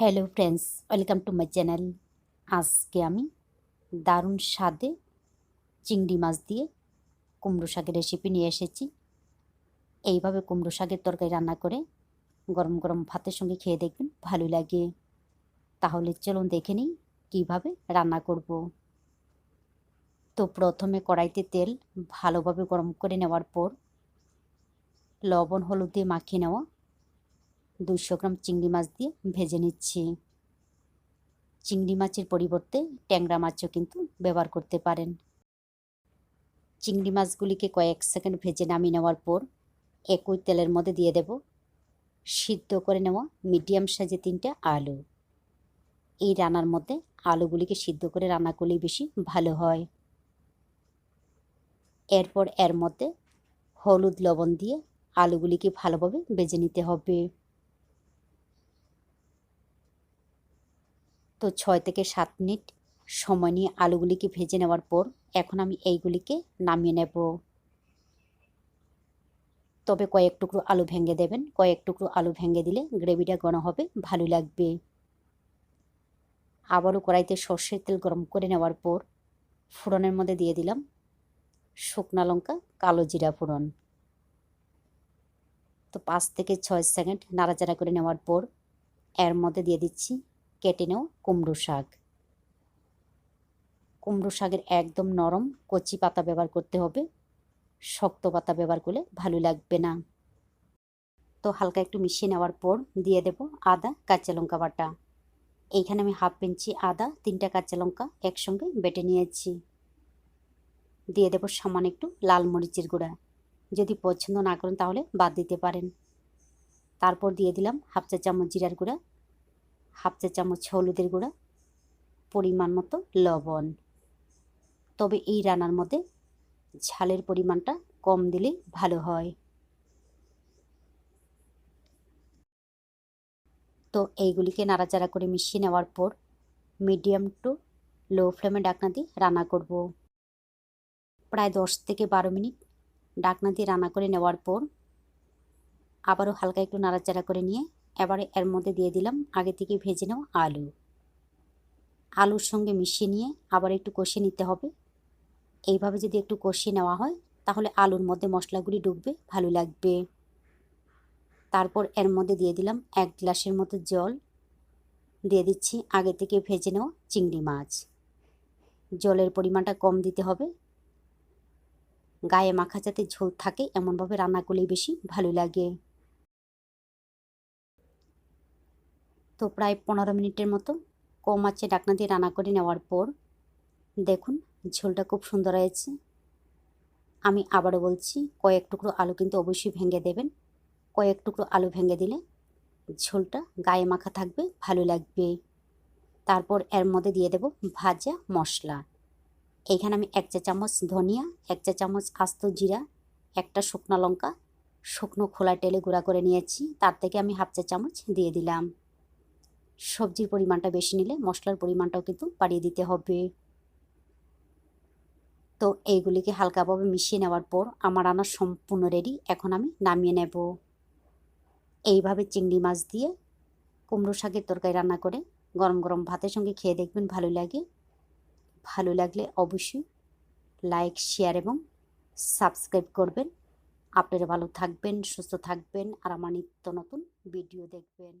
Hello friends welcome to my channel আজকে আমি দারুণ স্বাদে চিংড়ি মাছ দিয়ে কুমড়ো শাকের রেসিপি নিয়ে এসেছি। এইভাবে কুমড়ো শাকের তরকারি রান্না করে গরম গরম ভাতের সঙ্গে খেয়ে দেখবেন ভালো লাগে। তাহলে চলুন দেখে নিই কীভাবে রান্না করব। তো প্রথমে কড়াইতে তেল ভালোভাবে গরম করে নেওয়ার পর লবণ, হলুদ দিয়ে মাখিয়ে নেওয়া দুশো গ্রাম চিংড়ি মাছ দিয়ে ভেজে নিচ্ছি। চিংড়ি মাছের পরিবর্তে ট্যাংরা মাছও কিন্তু ব্যবহার করতে পারেন। চিংড়ি মাছগুলিকে কয়েক সেকেন্ড ভেজে নামিয়ে নেওয়ার পর একই তেলের মধ্যে দিয়ে দেব সিদ্ধ করে নেওয়া মিডিয়াম সাইজে তিনটা আলু। এই রান্নার মধ্যে আলুগুলিকে সিদ্ধ করে রান্না করলেই বেশি ভালো হয়। এরপর এর মধ্যে হলুদ লবণ দিয়ে আলুগুলিকে ভালোভাবে বেজে নিতে হবে। তো ছয় থেকে সাত মিনিট সময় নিয়ে আলুগুলিকে ভেজে নেওয়ার পর এখন আমি এইগুলিকে নামিয়ে নেব। তবে কয়েক টুকরো আলু ভেঙে দেবেন। কয়েক টুকরো আলু ভেঙে দিলে গ্রেভিটা ঘন হবে, ভালো লাগবে। আবারও কড়াইতে সর্ষের তেল গরম করে নেওয়ার পর ফোড়নের মধ্যে দিয়ে দিলাম শুকনা লঙ্কা, কালো জিরা ফোড়ন। তো পাঁচ থেকে ছয় সেকেন্ড নাড়াচাড়া করে নেওয়ার পর এর মধ্যে দিয়ে দিচ্ছি কেটে নেও কুমড়ো শাক। কুমড়ো শাকের একদম নরম, কচি পাতা ব্যবহার করতে হবে। শক্ত পাতা ব্যবহার করলে ভালো লাগবে না। তো হালকা একটু মিশিয়ে নেওয়ার পর দিয়ে দেব আদা, কাঁচা লঙ্কা বাটা। এইখানে আমি হাফ ইঞ্চি আদা, তিনটা কাঁচা লঙ্কা একসঙ্গে বেটে নিয়েছি। দিয়ে দেব সামান্য একটু লাল মরিচের গুঁড়া। যদি পছন্দ না করেন তাহলে বাদ দিতে পারেন। তারপর দিয়ে দিলাম হাফ চা চামচ জিরার গুঁড়া। হাফ চা চামচ হলুদের গুঁড়া, পরিমাণ মতো লবণ। তবে এই রান্নার মধ্যে ঝালের পরিমাণটা কম দিলেই ভালো হয়। তো এইগুলিকে নাড়াচাড়া করে মিশিয়ে নেওয়ার পর মিডিয়াম টু লো ফ্লেমে ডাকনা দিয়ে রান্না করব। প্রায় দশ থেকে বারো মিনিট ডাকনা দিয়ে রান্না করে নেওয়ার পর আবারও হালকা একটু নাড়াচাড়া করে নিয়ে এবারে এর মধ্যে দিয়ে দিলাম। আগে থেকে ভেজে নেওয়া আলু। আলুর সঙ্গে মিশিয়ে নিয়ে আবার একটু কষিয়ে নিতে হবে। এইভাবে যদি একটু কষিয়ে নেওয়া হয়, তাহলে আলুর মধ্যে মশলাগুলি ডুববে, ভালো লাগবে। তারপর এর মধ্যে দিয়ে দিলাম এক গ্লাসের মতো জল। দিয়ে দিচ্ছি আগে থেকে ভেজে নেওয়া চিংড়ি মাছ। জলের পরিমাণটা কম দিতে হবে। গায়ে মাখা যাতে ঝোল থাকে, এমনভাবে রান্না করলেই বেশি ভালো লাগে। তো প্রায় পনেরো মিনিটের মতো কম আছে ডাকনা দিয়ে রান্না করে নেওয়ার পর দেখুন ঝোলটা খুব সুন্দর হয়েছে। আমি আবারও বলছি, কয়েক টুকরো আলু কিন্তু অবশ্যই ভেঙে দেবেন। কয়েক টুকরো আলু ভেঙে দিলে ঝোলটা গায়ে মাখা থাকবে, ভালো লাগবে। তারপর এর মধ্যে দিয়ে দেব ভাজা মশলা। এইখানে আমি এক চা চামচ ধনিয়া, এক চা চামচ আস্ত জিরা, একটা শুকনো লঙ্কা, শুকনো খোলা টেলে গুঁড়া করে নিয়েছি। তার থেকে আমি হাফ চা চামচ দিয়ে দিলাম। সবজির পরিমাণটা বেশি নিলে মশলার পরিমাণটাও কিন্তু বাড়িয়ে দিতে হবে। তো এইগুলিকে হালকাভাবে মিশিয়ে নেওয়ার পর আমার রান্না সম্পূর্ণ রেডি এখন আমি নামিয়ে নেব। এইভাবে চিংড়ি মাছ দিয়ে কুমড়ো শাকের তরকারি রান্না করে গরম গরম ভাতের সঙ্গে খেয়ে দেখবেন ভালো লাগে। ভালো লাগলে অবশ্যই লাইক শেয়ার এবং সাবস্ক্রাইব করবেন। আপনারা ভালো থাকবেন, সুস্থ থাকবেন আর আমার নিত্য নতুন ভিডিও দেখবেন।